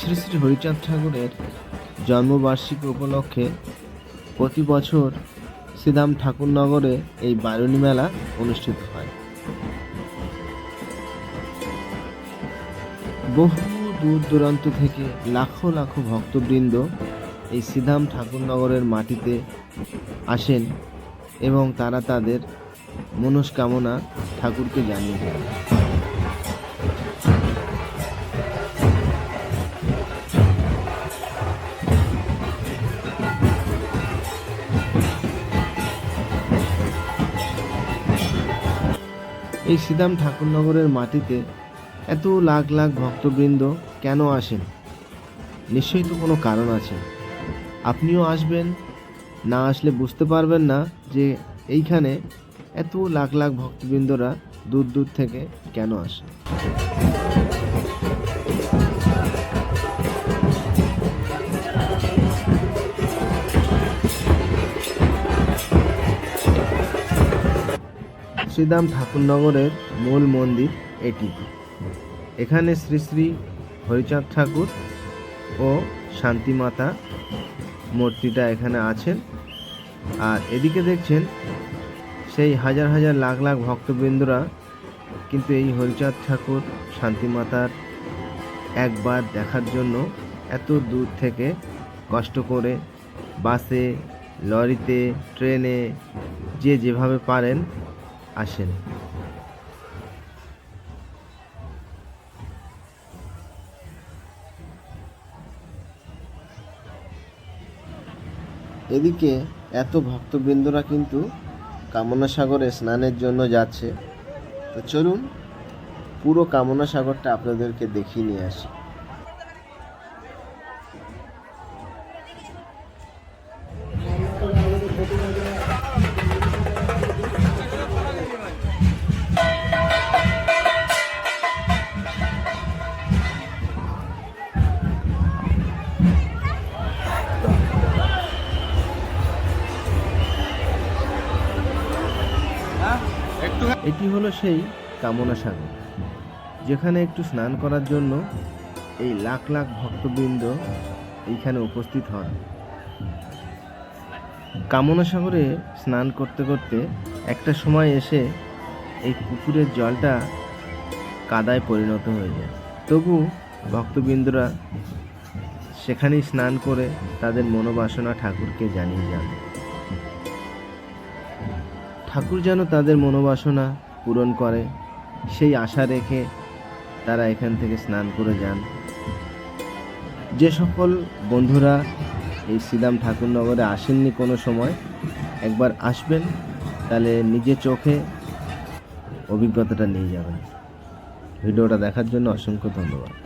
শ্রী শ্রী হরিচাঁদ ঠাকুরের জন্মবার্ষিকী উপলক্ষে প্রতি বছর শ্রীধাম ঠাকুরনগরে এই বারুণী মেলা অনুষ্ঠিত হয়। বহু দূর দূরান্ত থেকে লাখো লাখো ভক্তবৃন্দ এই শ্রীধাম ঠাকুরনগরের মাটিতে আসেন এবং তারা তাদের মনস্কামনা ঠাকুরকে জানিয়ে দেন। এই শ্রীদাম ঠাকুরনগরের মাটিতে এত লাখ লাখ ভক্তবৃন্দ কেন আসেন? নিশ্চয়ই তো কোনো কারণ আছে। আপনিও আসবেন, না আসলে বুঝতে পারবেন না যে এইখানে এত লাখ লাখ ভক্তবৃন্দরা দূর দূর থেকে কেন আসে শ্রীদাম ঠাকুরনগরের মূল মন্দির এটি। এখানে শ্রী শ্রী হরিচাঁদ ঠাকুর ও শান্তিমাতা মূর্তিটা এখানে আছেন। আর এদিকে দেখছেন, সেই হাজার হাজার লাখ লাখ ভক্তবৃন্দরা কিন্তু এই হরিচাঁদ ঠাকুর, শান্তিমাতার একবার দেখার জন্য এত দূর থেকে কষ্ট করে বাসে, লরিতে, ট্রেনে যে যেভাবে পারেন আসেন। এদিকে এত ভক্তবৃন্দরা কিন্তু কামনা সাগরে স্নানের জন্য যাচ্ছে। তো চলুন পুরো কামনা সাগরটা আপনাদেরকে দেখিয়ে নিয়ে আসি। এটি হলো সেই কামনা সাগর, যেখানে একটু স্নান করার জন্য এই লাখ লাখ ভক্তবৃন্দ এইখানে উপস্থিত হন। কামনা সাগরে স্নান করতে করতে একটা সময় এসে এই পুকুরের জলটা কাদায় পরিণত হয়ে যায়। তবু ভক্তবৃন্দরা সেখানেই স্নান করে তাদের মনোবাসনা ঠাকুরকে জানিয়ে যান। ঠাকুর যেন তাদের মনোবাসনা পূরণ করে। সেই আশা রেখে তারা এখান থেকে স্নান করে যান। যে সকল বন্ধুরা এই শ্রীদাম ঠাকুরনগরে আসেননি কোনো সময়, একবার আসবেন, তাহলে নিজে চোখে অভিজ্ঞতাটা নিয়ে যাবেন। ভিডিওটা দেখার জন্য অসংখ্য ধন্যবাদ।